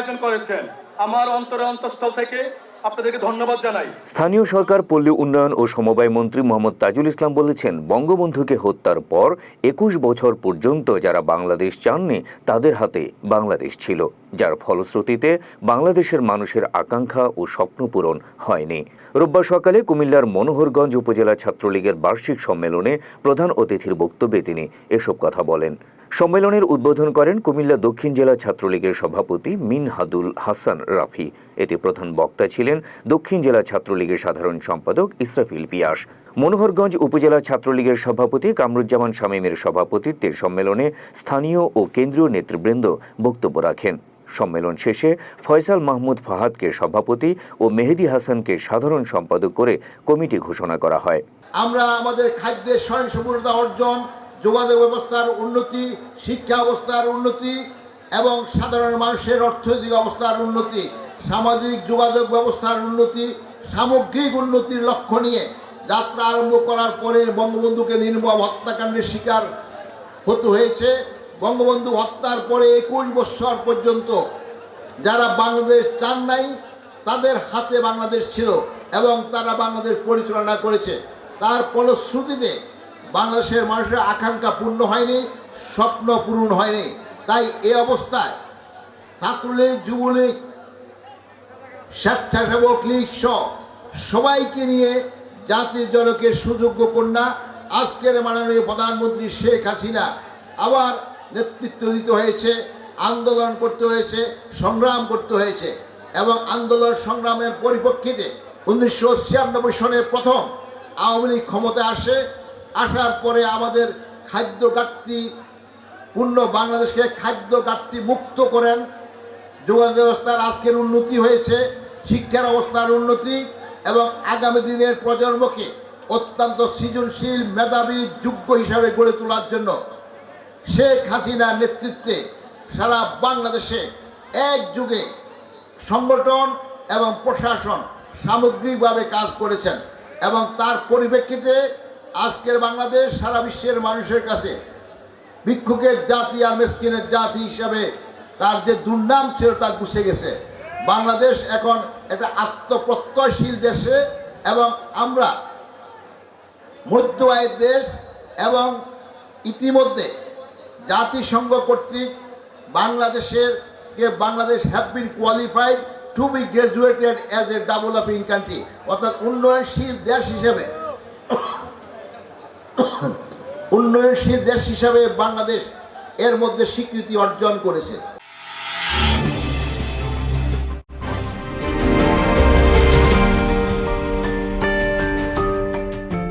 আয়োজন করেছেন। আমার অন্তরে অন্তঃস্থল থেকে স্থানীয় সরকার, পল্লী উন্নয়ন ও সমবায় মন্ত্রী মোহাম্মদ তাজুল ইসলাম বলেছেন, বঙ্গবন্ধুকে হত্যার পর একুশ বছর পর্যন্ত যারা বাংলাদেশ চাননি, তাদের হাতে বাংলাদেশ ছিল। যার ফলশ্রুতিতে বাংলাদেশের মানুষের আকাঙ্ক্ষা ও স্বপ্ন পূরণ হয়নি। রোববার সকালে কুমিল্লার মনোহরগঞ্জ উপজেলা ছাত্রলীগের বার্ষিক সম্মেলনে প্রধান অতিথির বক্তব্যে তিনি এসব কথা বলেন। সম্মেলনের উদ্বোধন করেন কুমিল্লা দক্ষিণ জেলা ছাত্রলীগের সভাপতি মিনহাদুল হাসান রাফি। এতে প্রধান বক্তা ছিলেন দক্ষিণ জেলা ছাত্রলীগের সাধারণ সম্পাদক ইসরাফিল পিয়াস। মনোহরগঞ্জ উপজেলা ছাত্রলীগের সভাপতি কামরুজ্জামান শামীমের সভাপতিত্বে সম্মেলনে স্থানীয় ও কেন্দ্রীয় নেতৃবৃন্দ বক্তব্য রাখেন। সম্মেলন শেষে ফয়সাল মাহমুদ ফাহাদকে সভাপতি ও মেহেদি হাসানকে সাধারণ সম্পাদক করে কমিটি ঘোষণা করা হয়। আমরা আমাদের খাদ্যের স্বয়ংসম্পূর্ণতা অর্জন যোগাযোগ ব্যবস্থার উন্নতি, শিক্ষা অবস্থার উন্নতি এবং সাধারণ মানুষের অর্থনৈতিক অবস্থার উন্নতি, সামাজিক যোগাযোগ ব্যবস্থার উন্নতি, সামগ্রিক উন্নতির লক্ষ্য নিয়ে যাত্রা আরম্ভ করার পরে বঙ্গবন্ধুকে নির্মম হত্যাকাণ্ডের শিকার হতে হয়েছে। বঙ্গবন্ধু হত্যার পরে একুশ বৎসর পর্যন্ত যারা বাংলাদেশ চান নাই, তাদের হাতে বাংলাদেশ ছিল এবং তারা বাংলাদেশ পরিচালনা করেছে। তার ফলশ্রুতিতে বাংলাদেশের মানুষের আকাঙ্ক্ষা পূর্ণ হয়নি, স্বপ্ন পূরণ হয়নি। তাই এই অবস্থায় ছাত্রলীগ, যুবলীগ, স্বেচ্ছাসেবক লীগ সহ সবাইকে নিয়ে জাতির জনকের সুযোগ্য কন্যা, আজকের মাননীয় প্রধানমন্ত্রী শেখ হাসিনা আবার নেতৃত্ব দিতে হয়েছে, আন্দোলন করতে হয়েছে, সংগ্রাম করতে হয়েছে এবং আন্দোলন সংগ্রামের পরিপ্রেক্ষিতে উনিশশো ছিয়ানব্বই সনের প্রথম আওয়ামী লীগ ক্ষমতা আসে। আসার পরে আমাদের খাদ্য ঘাটতি পূর্ণ বাংলাদেশকে খাদ্য ঘাটতি মুক্ত করেন। যোগাযোগ ব্যবস্থার আজকের উন্নতি হয়েছে, শিক্ষার অবস্থার উন্নতি এবং আগামী দিনের প্রজন্মকে অত্যন্ত সৃজনশীল, মেধাবী, যোগ্য হিসাবে গড়ে তোলার জন্য শেখ হাসিনার নেতৃত্বে সারা বাংলাদেশে এক যুগে সংগঠন এবং প্রশাসন সামগ্রিকভাবে কাজ করেছেন এবং তার পরিপ্রেক্ষিতে আজকের বাংলাদেশ সারা বিশ্বের মানুষের কাছে ভিক্ষুকের জাতি আর মেসকিনের জাতি হিসাবে তার যে দুর্নাম ছিল তা গুছে গেছে। বাংলাদেশ এখন একটা আত্মপ্রত্যয়শীল দেশে এবং আমরা মধ্য আয়ের দেশ এবং ইতিমধ্যে জাতিসংঘ কর্তৃক বাংলাদেশের কে Bangladesh have been qualified to be graduated as a developing country অর্থাৎ উন্নয়নশীল দেশ হিসেবে উন্নয়নশীল দেশ হিসাবে বাংলাদেশ এর মধ্যে স্বীকৃতি অর্জন করেছে।